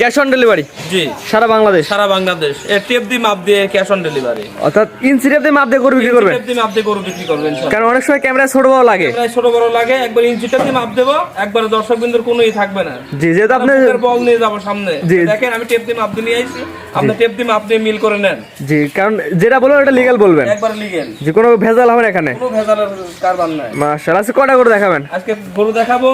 Cash on delivery জি। সারা বাংলাদেশ? সারা বাংলাদেশ। টেপ দিয়ে মাপ দিয়ে ক্যাশ অন ডেলিভারি অর্থাৎ ইনসিডেন্টে মাপ দিয়ে গরু বিক্রি করবেন? টেপ দিয়ে মাপ দিয়ে গরু বিক্রি করবেন। কারণ অনেক সময় ক্যামেরা ছোট বড় লাগে। ছোট বড় লাগে একবার ইঞ্চি টেপ দিয়ে মাপ দেবো একবার দর্শক বিন্দুর কোনো ই থাকবে না। জি যেহেতু আপনি বল নিয়ে যাব সামনে। দেখেন আমি টেপ দিয়ে মাপ দিয়ে নিয়ে আইছি আপনি টেপ দিয়ে মাপ দিয়ে মিল করে নেন। জি কারণ যেটা বলবেন ওটা লিগ্যাল বলবেন। একবার লিগেন যে কোনো ভেজাল হবে না এখানে। কোনো ভেজালের কারবার নাই। মাশাআল্লাহ আজকে কটা করে দেখাবেন? আজকে গরু দেখাবো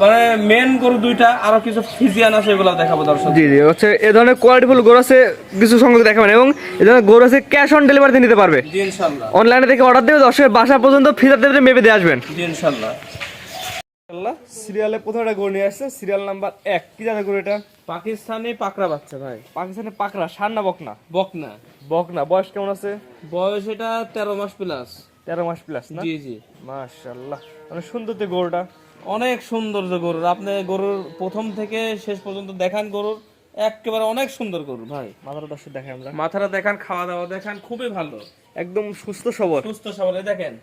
মানে মেন গরু দুইটা আরও কিছু ফিজিয়ান আছে এগুলো দেখাবো দর্শক। জি জি হচ্ছে এ ধরনের কোয়ালিটিফুল গরু আছে কিছু সংখ্যক দেখাবেন। এবং এ ধরনের গরু আছে ক্যাশ অন ডেলিভারিতে নিতে পারবে। জি ইনশাল্লাহ। অনলাইনে থেকে অর্ডার দেবে দশের বাসা পর্যন্ত ফিজার দেবে মেপে দিয়ে আসবেন। জি ইনশাল্লাহ। সিরিয়ালে প্রথমে একটা গরু নিয়ে আসছে সিরিয়াল নাম্বার এক। কি জানে গরু এটা? পাকিস্তানি পাকড়া বাচ্চা ভাই। পাকিস্তানের পাকড়া সান্না বকনা? বকনা। বকনা বয়স কেমন আছে? বয়স এটা তেরো মাস প্লাস তেরো মাস প্লাস না? জি জি। মাশাল্লাহ অনেক সুন্দর তো গরুটা। অনেক সৌন্দর্য গরুর। আপনি গরুর প্রথম থেকে শেষ পর্যন্ত দেখান গরুর। একেবারে অনেক সুন্দর গরু ভাই। মাথাটা দর্শক দেখাই আমরা। মাথাটা দেখান খাওয়া দাওয়া দেখান খুবই ভালো। একদম সুস্থ সবল। সুস্থ সবলে। দেখেন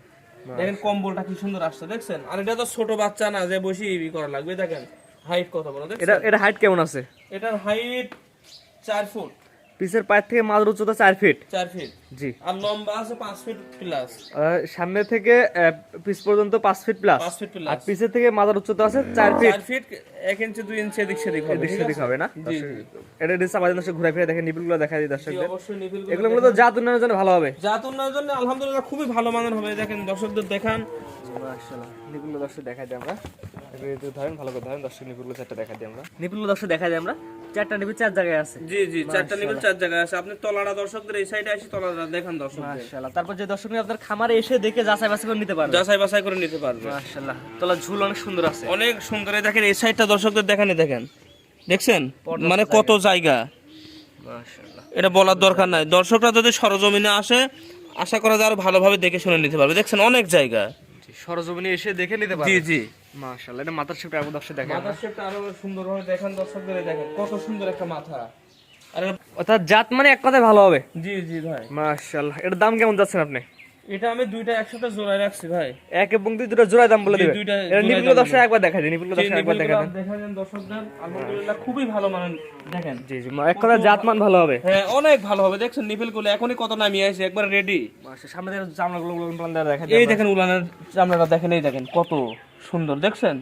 দেখেন কম্বলটা কি সুন্দর আসছে দেখছেন? আর এটা তো ছোট বাচ্চা না যে বসে ই করা লাগবে দেখেন। হাইট কত বড় দেখছেন? এটা এটা হাইট কেমন আছে? এটার হাইট চার ফুট। পিসের পায়ের থেকে মাথার উচ্চতা চার ফিট চার ফিট জি। আর লম্বা আছে পাঁচ ফিট প্লাস সামনে থেকে পিস পর্যন্ত পাঁচ ফিট প্লাস পাঁচ ফিট প্লাস আর পিসের থেকে মাথার উচ্চতা আছে চার ফিট চার ফিট এক ইঞ্চি দুই ইঞ্চি এদিক সেদিক হবে এদিক সেদিক হবে না? এটা ডিস আমাদের দর্শক ঘুরে ফিরে দেখেন নিবিলগুলো দেখা দিই দর্শকদের। এগুলো মূলত জাত উন্নয়নের জন্য ভালো হবে। জাত উন্নয়নের জন্য আলহামদুলিল্লাহ খুবই ভালো মানের হবে। দেখেন দর্শকদের দেখান। নিপুল দর্শক দেখাই দিই আমরা। ধরেন ভালো করে ধরেন দর্শক নিপুল চারটা দেখাই দিই আমরা। নিপুল দর্শক দেখাই দিই আমরা। চারটা চার জায়গায় আছে। জি জি চারটা নিবিল চার জায়গায় আছে। আপনি তলাটা দর্শকদের এই সাইডে আসি তলাটা দেখান দর্শকদের। মাশাআল্লাহ। তারপর যে দর্শক আপনার খামারে এসে দেখে যাচাই বাছাই করে নিতে পারবে। যাচাই বাছাই করে নিতে পারবে। মাশাআল্লাহ। তোলা ঝুল অনেক সুন্দর আছে। অনেক সুন্দর। এই দেখেন এই সাইডটা দর্শকদের দেখানি দেখেন। দেখছেন? মানে কত জায়গা। মাশাআল্লাহ। এটা বলার দরকার নাই। দর্শকরা যদি সরজমিনে আসে আশা করা যায় আরও ভালোভাবে দেখে শুনে নিতে পারবে। দেখছেন অনেক জায়গা। সরজমিনে এসে দেখে নিতে জি পারবে। জি। মাশাআল্লাহ এটা মাথার শেপটা আবার দর্শক দেখেন মাথার শেপটা আরও সুন্দর ভাবে দেখেন দর্শকদের দেখেন কত সুন্দর একটা মাথা। আর অর্থাৎ জাত মানে এক কথায় ভালো হবে। জি জি ভাই। মাশাআল্লাহ এটার দাম কেমন যাচ্ছেন আপনি? এটা আমি দুইটা একসাথে জোড়ায় রাখছি ভাই। এক এবং দুই দুটো জোড়ায় দাম বলে জি, দেবে। দুইটা এটা নিপুল দর্শক একবার দিই নিপুল দর্শক একবার দেখা নিবিলগুলো দেখা দেন। দর্শকদের। আলহামদুলিল্লাহ খুবই ভালো মানের দেখেন। জি জি এক কথায় জাত মান ভালো হবে। হ্যাঁ অনেক ভালো হবে। দেখছেন নিপিলগুলো এখনই কত নামিয়ে আছে একবার রেডি সামনে থেকে চামড়াগুলো গুলো দেওয়া দেখা এই দেখেন উলানের চামড়াটা দেখেন এই দেখেন কত। সুন্দর দেখছেন?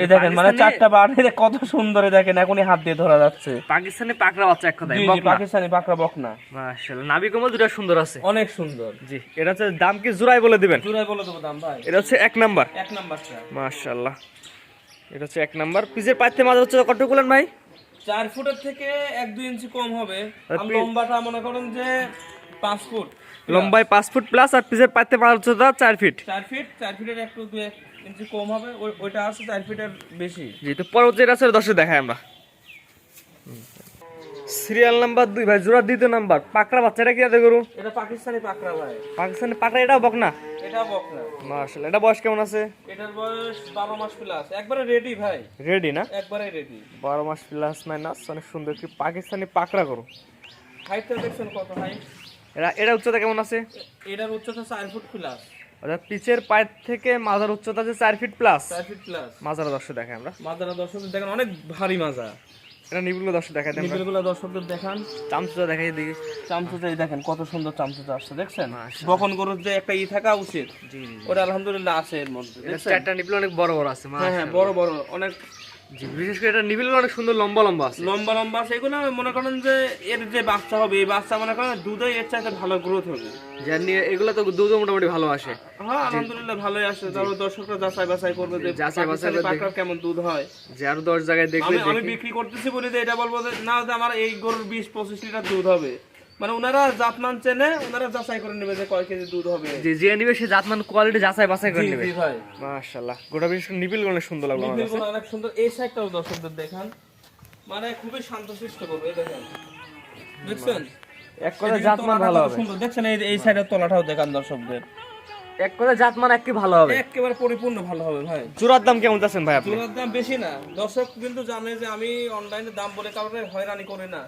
এই দেখেন মানে চারটা বার কত সুন্দর দেখেন এখনই হাত দিয়ে ধরা যাচ্ছে। পাকিস্তানি পাকড়া বাচ্চা এক কথায় পাকিস্তানি পাকড়া বকনা। মাশাআল্লাহ নাভি কমল দুটো সুন্দর আছে। অনেক সুন্দর। জি এটা হচ্ছে দাম কি জোড়ায় বলে দিবেন? জোড়ায় বলে দেবো দাম ভাই। এটা হচ্ছে এক নাম্বার। এক নাম্বারটা মাশাআল্লাহ এটা হচ্ছে এক নাম্বার। পিসের পাইতে মাঝে হচ্ছে কত গুলেন ভাই? চার ফুটের থেকে এক দুই ইঞ্চি কম হবে। লম্বাটা মনে করেন যে পাঁচ ফুট। লম্বায় পাঁচ ফুট প্লাস আর পিসের পাইতে মাঝে হচ্ছে চার ফিট চার ফিট চার ফিটের একটু দুই এক ইঞ্চি কম হবে ওইটা আছে চার ফিটের বেশি। জি তো পরবর্তী এটা আছে দর্শক দেখাই আমরা। সিরিয়াল নাম্বার দুই ভাই জোড়া দ্বিতীয় নাম্বার পাকড়া বাচ্চাটা কি আছে গরু? এটা পাকিস্তানি পাকড়া ভাই। পাকিস্তানি পাকড়া এটাও বকনা এটা বকনা মাশাআল্লাহ এটা বয়স কেমন আছে? এটার বয়স বারো মাস প্লাস একবারে রেডি ভাই। রেডি না? একবারে রেডি বারো মাস প্লাস মাইনাস অনেক সুন্দর কি পাকিস্তানি পাকড়া গরু। হাইটটা দেখছেন কত হাইট এটা এটা উচ্চতা কেমন আছে? এটার উচ্চতা চার ফুট প্লাস অর্থাৎ পিচের পায়ের থেকে মাজার উচ্চতা যে চার ফিট প্লাস চার ফিট প্লাস মাজারা দর্শক দেখাই আমরা। মাজারা দর্শক দেখেন অনেক ভারী মাজা এটা নিবুল দর্শক দেখাই দিই আমরা। নিবেলগুলো দর্শকদের দেখান। চামচুটা দেখাই দিই। চামচুটা এই দেখেন কত সুন্দর চামচুটা আসছে দেখছেন? বকন গরুর যে একটা ই থাকা উচিত ওটা আলহামদুলিল্লাহ আছে এর মধ্যে? চারটা নিবিল অনেক বড় বড় আছে হ্যাঁ হ্যাঁ বড় বড় অনেক জি বিশেষ করে এটা নিবিল অনেক সুন্দর লম্বা লম্বা আছে। লম্বা লম্বা আছে এগুলো মনে করেন যে এর যে বাচ্চা হবে এই বাচ্চা মনে করেন দুধে এর চাইতে ভালো গ্রোথ হবে। নিয়ে এগুলো তো দুধ মোটামুটি ভালো আসে। হ্যাঁ আলহামদুলিল্লাহ ভালোই আসে। তারপর দর্শকরা যাচাই বাছাই করবে যে যাচাই বাছাই পাকড়ার কেমন দুধ হয়। যে আরও দশ জায়গায় দেখবে আমি আমি বিক্রি করতেছি বলে যে এটা বলব যে না যে আমার এই গরুর বিশ পঁচিশ লিটার দুধ হবে। মানে ওনারা জাতমান চেনে ওনারা যাচাই করে নেবে যে কয় কেজি দুধ হবে। যে যে নিবে সে জাতমান কোয়ালিটি যাচাই বাছাই করে নেবে। ভাই। মাশাআল্লাহ। গোটা বিশেষ করে নিবিল সুন্দর লাগল অনেক সুন্দর। এই সাইডটাও দর্শকদের দেখান। মানে খুবই শান্তশিষ্ট করবে দেখেন। দেখছেন? এক কথা জাতমান ভালো হবে। সুন্দর। দেখছেন এই এই সাইডের তলাটাও দেখান দর্শকদের। এক কথা জাত মান একটি ভালো হবে। একেবারে পরিপূর্ণ ভালো হবে ভাই। জোড়ার দাম কেমন চাচ্ছেন ভাই আপনি? দাম বেশি না। দর্শক কিন্তু জানে যে আমি অনলাইনে দাম বলে কাউকে হয়রানি করি না।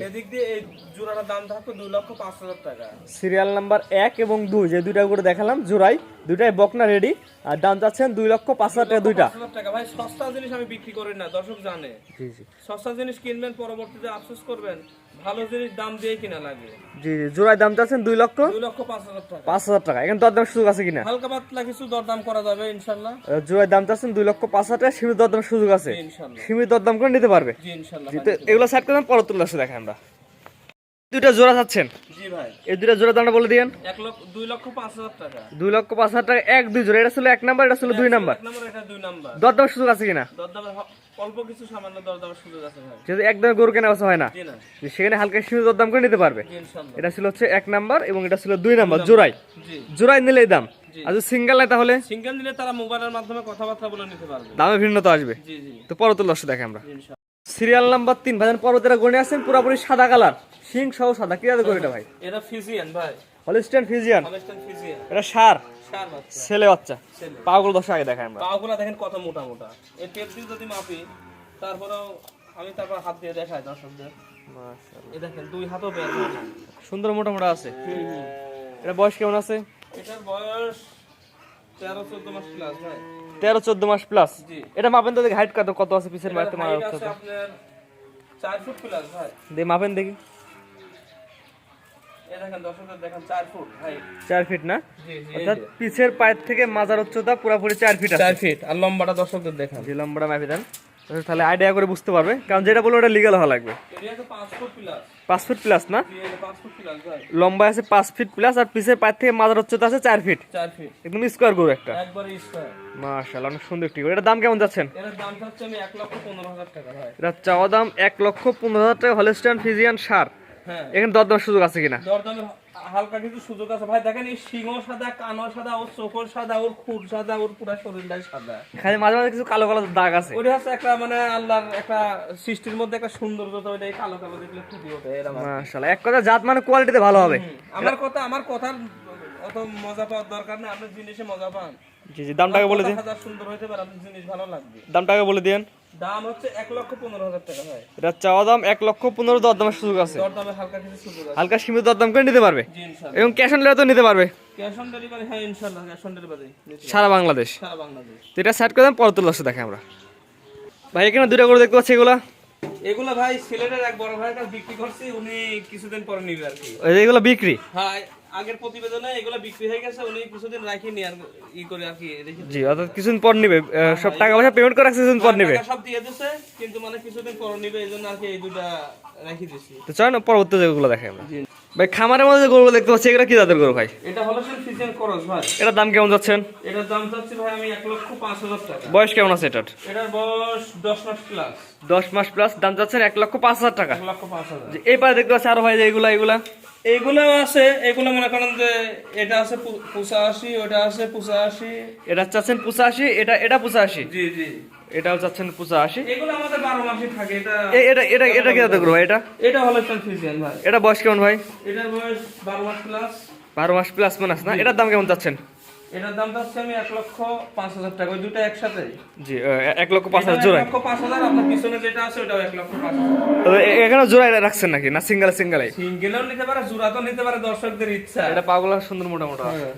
সেদিক দিয়ে এই জোড়াটার দাম থাকবে দুই লক্ষ পাঁচ হাজার টাকা। সিরিয়াল নাম্বার এক এবং দুই যে দুইটা করে দেখালাম জোড়াই দুইটাই বকনা রেডি আর দাম চাচ্ছেন দুই লক্ষ পাঁচ হাজার টাকা দুইটা। হাজার টাকা। ভাই সস্তা জিনিস আমি বিক্রি করি না দর্শক জানে। জি জি। সস্তা জিনিস কিনবেন পরবর্তীতে আফসোস করবেন। ভালো জিনিস দাম দিয়ে কিনা লাগে। জি জি জোড়ায় দাম চাচ্ছেন দুই লক্ষ? দুই লক্ষ পাঁচ হাজার টাকা। পাঁচ হাজার টাকা। এখানে দরদাম সুযোগ আছে কিনা? হালকা পাতলা কিছু দরদাম করা যাবে ইনশাল্লাহ। জোড়ায় দাম চাচ্ছেন দুই লক্ষ পাঁচ হাজার টাকা সীমিত দরদাম সুযোগ আছে। জি, ইনশাল্লাহ। সীমিত দরদাম করে নিতে পারবে। জি ইনশাল্লাহ। এগুলো সাইড করে পরে তুলে আসে দেখেন আমরা। দুইটা জোড়া চাচ্ছেন? এই দুইটা জোড়া দামটা বলে দিয়েন। দুই লক্ষ পাঁচ হাজার টাকা। এক দুই জোড়া। এটা ছিল এক নাম্বার এটা ছিল দুই নাম্বার। নাম্বার দরদাম সুযোগ আছে কিনা? দরদামের হ- অল্প কিছু সামান্য দরদামের সুযোগ আছে যেহেতু একদমে গরু কেনা বেচা হয় না সেখানে হালকা সীমিত দরদাম করে নিতে পারবে। এটা ছিল হচ্ছে এক নাম্বার এবং এটা ছিল দুই নাম্বার জোড়াই। নিলে এই দাম। জি। আর যদি সিঙ্গেল তাহলে? সিঙ্গেল দিলে তারা মোবাইলের মাধ্যমে কথাবার্তা বলে নিতে পারবে। দামে ভিন্নতা আসবে। তো পরে আসে দেখে আমরা। সিরিয়াল নাম্বার তিন ভাইজান পর্বতেরা গণে আছেন পুরোপুরি সাদা কালার। সিং সহ সাদা। কি এটা ভাই? এটা ফিজিয়ান ভাই। Holstein Friesian. Holstein Friesian. এটা সার। চার বাচ্চা। ছেলে বাচ্চা। পাগুলো দশ আগে দেখায় আমরা। পাগুলা দেখেন কত মোটা মোটা। এই টেপ দিয়ে যদি মাপি তারপরেও আমি তারপর হাত দিয়ে দেখাই দর্শকদের। এই দেখেন দুই হাতও বের সুন্দর মোটা মোটা আছে। এটা বয়স কেমন আছে? এটার বয়স তেরো চোদ্দ মাস প্লাস এটা মাপেন তো দেখি হাইট কত? কত আছে পিছের মারতে মারা হচ্ছে আছে চার ফুট প্লাস ভাই। দিয়ে মাপেন দেখি। দেখেন দর্শকদের দেখেন চার ফুট ভাই। চার ফিট না? জি জি অর্থাৎ। পিছের পায়ের থেকে মাজার উচ্চতা পুরোপুরি চার ফিট আছে। চার ফিট আর লম্বাটা দর্শকদের দেখান। যে লম্বাটা মাপি দেন। তাহলে আইডিয়া করে বুঝতে পারবে। কারণ যেটা বলব ওটা লিগাল হওয়া লাগবে। পাঁচ ফুট প্লাস না? লম্বা আছে পাঁচ ফিট প্লাস আর পিছের পায়ের থেকে মাজার উচ্চতা আছে চার ফিট একদম স্কোয়ার গরু একটা। মাশাআল্লাহ অনেক সুন্দর একটি এটার দাম কেমন যাচ্ছেন? এটা চাওয়া দাম এক লক্ষ পনেরো হাজার টাকা হলিস্টান ফিজিয়ান সার। হ্যাঁ। এখানে দর দেওয়ার সুযোগ আছে কিনা? দরদামের হালকা কিছু সুযোগ আছে। ভাই দেখেন এই সিংহ সাদা কানো সাদা ওর চোখর সাদা ওর খুর সাদা ওর পুরা শরীরটাই সাদা। খালি মাঝে মাঝে কিছু কালো কালো দাগ আছে। ওটা হচ্ছে একটা মানে আল্লাহর একটা সৃষ্টির মধ্যে একটা সৌন্দর্যতা ওইটা এই কালো কালো দেখলে ফুটে ওঠে এরকম মাশাআল্লাহ। এক কথা জাত মানে কোয়ালিটিতে ভালো হবে। আমার কথা আমার কথার অত মজা পাওয়ার দরকার নেই আপনি জিনিসে মজা পান। জি জি দামটাকে বলে দিন। সুন্দর হইতে পারে আপনার জিনিস ভালো লাগবে। দামটাকে বলে দিন দাম হচ্ছে এক লক্ষ পনেরো হাজার টাকা ভাই। এটা চাওয়া দাম এক লক্ষ পনেরো দরদামের সুযোগ আছে। দরদামে হালকা কিছু সুযোগ আছে। হালকা সীমিত দর করে নিতে পারবে? এবং ক্যাশ অন ডেলিভারি তো নিতে পারবে? ক্যাশ অন ডেলিভারি হ্যাঁ ইনশাল্লাহ ক্যাশ অন ডেলিভারি। সারা বাংলাদেশ। সারা বাংলাদেশ। তো এটা সেট করে দেন পরে তুলে দেখে আমরা। ভাই এখানে দুইটা করে দেখতে পাচ্ছি এগুলা। এগুলো ভাই সিলেটের এক বড় ভাইয়ের কাছে বিক্রি করছি উনি কিছুদিন পরে নিবে আর কি। এগুলো বিক্রি? হ্যাঁ আগের প্রতিবেদনে এগুলো বিক্রি হয়ে গেছে উনি কিছুদিন রাখি নি আর ই করে আর কি জি অর্থাৎ কিছুদিন পর নিবে। সব টাকা পয়সা পেমেন্ট করে কিছুদিন পর নিবে। সব দিয়ে দিয়েছে কিন্তু মানে কিছুদিন পর নিবে এই জন্য আর কি এই দুটা রাখি দিছি। তো চল না পরবর্তী জায়গাগুলো দেখে আমরা। ভাই খামারের মধ্যে গরুগুলো দেখতে পাচ্ছি এগুলো কি জাতের গরু ভাই? এটা হলো সে ফিজিয়ান খরচ ভাই। এটার দাম কেমন যাচ্ছেন? এটার দাম চাচ্ছি ভাই আমি এক লক্ষ পাঁচ হাজার টাকা। বয়স কেমন আছে এটার? এটার বয়স দশ মাস প্লাস দশ মাস প্লাস দাম যাচ্ছেন এক লক্ষ পাঁচ হাজার টাকা। এক লক্ষ পাঁচ হাজার। যে এই পারে দেখতে পাচ্ছি আরও ভাই যে এগুলা এগুলা। এইগুলো আছে এগুলো মনে করেন যে এটা আছে পঁচাশি ওটা আছে পঁচাশি। এটা চাচ্ছেন পঁচাশি এটা এটা পঁচাশি। জি জি। এটাও চাচ্ছেন পঁচাশি এগুলো আমাদের বারো মাসে থাকে এটা এটা এটা এটা কি গরু ভাই এটা? এটা হলো ফিজিয়ান ভাই। এটা বয়স কেমন ভাই? এটার বয়স বারো মাস প্লাস বারো মাস প্লাস মানাস না? এটার দাম কেমন চাচ্ছেন এটার দাম হচ্ছে আমি এক লক্ষ পাঁচ হাজার টাকা ওই দুটো একসাথে। জি আহ, এক লক্ষ পাঁচ হাজার এটা জোড়ায়। লক্ষ পাঁচ হাজার আপনার পিছনে যেটা আছে ওটাও এক লক্ষ পাঁচ হাজার। তবে এ- এখানে জোড়ায় রাখছেন নাকি? না সিঙ্গেল সিঙ্গেলে সিঙ্গেলও নিতে পারে জোড়া তো নিতে পারে দর্শকদের ইচ্ছা। এটা পাগুলা সুন্দর মোটা মোটা। হ্যাঁ।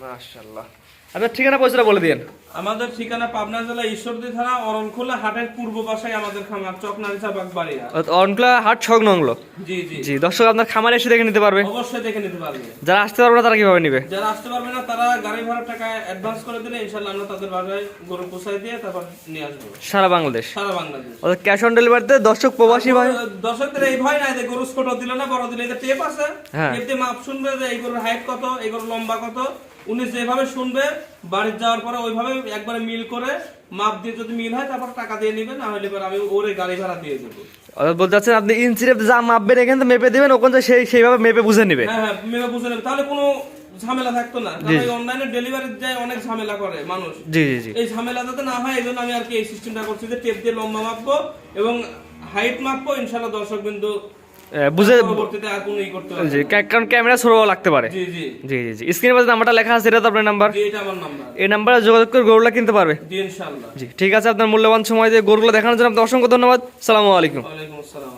মাশাআল্লাহ। আপনার ঠিকানা পয়সাটা বলে দিন আমাদের ঠিকানা পাবনা জেলা ঈশ্বরদী থানা অরণখোলা হাটের পূর্ব পাশে আমাদের খামার চকনারিচা বাগবাড়িয়া অনকলা হাট নংলো। জি জি। জি দর্শক আপনার খামারে এসে দেখে নিতে পারবে। অবশ্যই দেখে নিতে পারবে। যারা আসতে পারবে না তারা কীভাবে নিবে? যারা আসতে পারবে না তারা গাড়ি ভাড়া টাকা অ্যাডভান্স করে দিলে ইনশাল্লাহ আমরা তাদের বাসায় গরু পোষায় দিয়ে তারপর নিয়ে আসব। সারা বাংলাদেশ। সারা বাংলাদেশ। অর্থাৎ ক্যাশ অন ডেলিভারিতে দর্শক প্রবাসী ভাই। দর্শকদের এই ভয় নাই যে গরু ছোট দিল না বড় দিলে। যে টেপ আছে হ্যাঁ। টেপ দিয়ে মাপ শুনবে যে এই গরুর হাইট কত এই গরুর লম্বা কত। উনি যেভাবে শুনবে বাড়ির যাওয়ার পরে ওইভাবে একবারে মিল করে মাপ দিয়ে যদি মিল হয় তারপর টাকা দিয়ে নিবে না হলে আমি ওর গাড়ি ভাড়া দিয়ে দেবো। বলতে চাচ্ছেন আপনি ইঞ্চিরে যা মাপবেন এখান থেকে মেপে দিবেন ওখান থেকে সেই সেইভাবে মেপে বুঝে নিবে। হ্যাঁ হ্যাঁ মেপে বুঝে নেবে। তাহলে কোনো ঝামেলা থাকতো না। অনলাইনে ডেলিভারি যায় অনেক ঝামেলা করে মানুষ। জি জি এই ঝামেলা যাতে না হয় এই জন্য আমি আর কি এই সিস্টেমটা করছি যে টেপ দিয়ে লম্বা মাপবো এবং হাইট মাপবো। ইনশাল্লাহ দর্শক বিন্দু বুঝে জি কারণ ক্যামেরা লাগতে পারে। জি জি। জি জি জি। স্ক্রিনের পাশে নাম্বারটা লেখা আছে এটা তো আপনার নাম্বার। এই নাম্বারে যোগাযোগ করে গরুগুলো কিনতে পারবে। জি ঠিক আছে আপনার মূল্যবান সময় দিয়ে গরুগুলো দেখানোর জন্য আপনাকে অসংখ্য ধন্যবাদ। সালামু আলাইকুম। ওয়ালাইকুম আসসালাম।